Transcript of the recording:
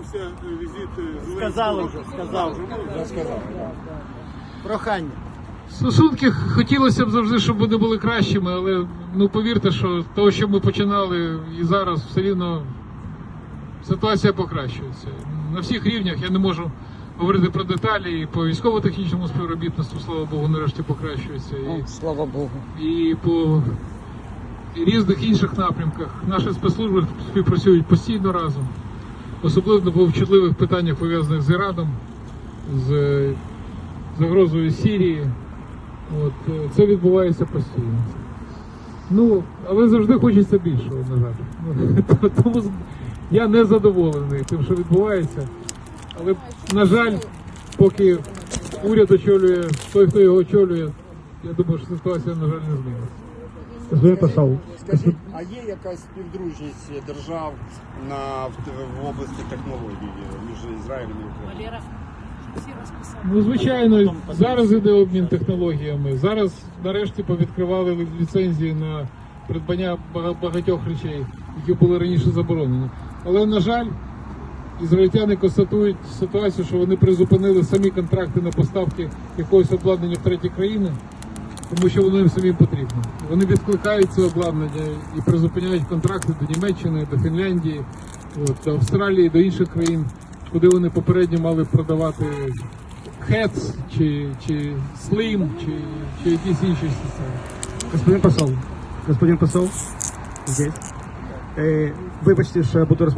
відбувся е, візит е, Зеленського. Сказали вже, сказав. Вже сказав. Прохання. Стосунки хотілося б завжди, щоб вони були кращими, але ну повірте, що з того, що ми починали, і зараз все рівно ситуація покращується. На всіх рівнях я не можу говорити про деталі. І по військово-технічному співробітництву, слава Богу, нарешті покращується. І, Слава Богу. і по різних інших напрямках. Наші спецслужби співпрацюють постійно разом, особливо по чутливих питаннях пов'язаних з Іраном, з е, загрозою Сірії. От, е, це відбувається постійно. Ну, але завжди хочеться більшого, на жаль. Ну, Тому я не задоволений тим, що відбувається. Але, на жаль, поки уряд очолює той, хто його очолює, я думаю, що ситуація, на жаль, не зміниться. Посол, Скажіть, а є якась співдружність держав на, в, в області технологій між Ізраїлем і Україною? Валера, всі розписали. Ну, звичайно, зараз іде обмін технологіями. Зараз нарешті повідкривали ліцензії на придбання бага- багатьох речей, які були раніше заборонені. Але, на жаль, ізраїльтяни констатують ситуацію, що вони призупинили самі контракти на поставки якогось обладнання в треті країни, тому що воно їм самим потрібно. Вони відкликають це обладнання і призупиняють контракти до Німеччини, до Фінляндії, от, до Австралії, до інших країн, куди вони попередньо мали продавати Хец чи, чи Slim, чи, чи якісь інші системи. господин посол, господин посол, здесь. Е, вибачте, що я буду розмовляти.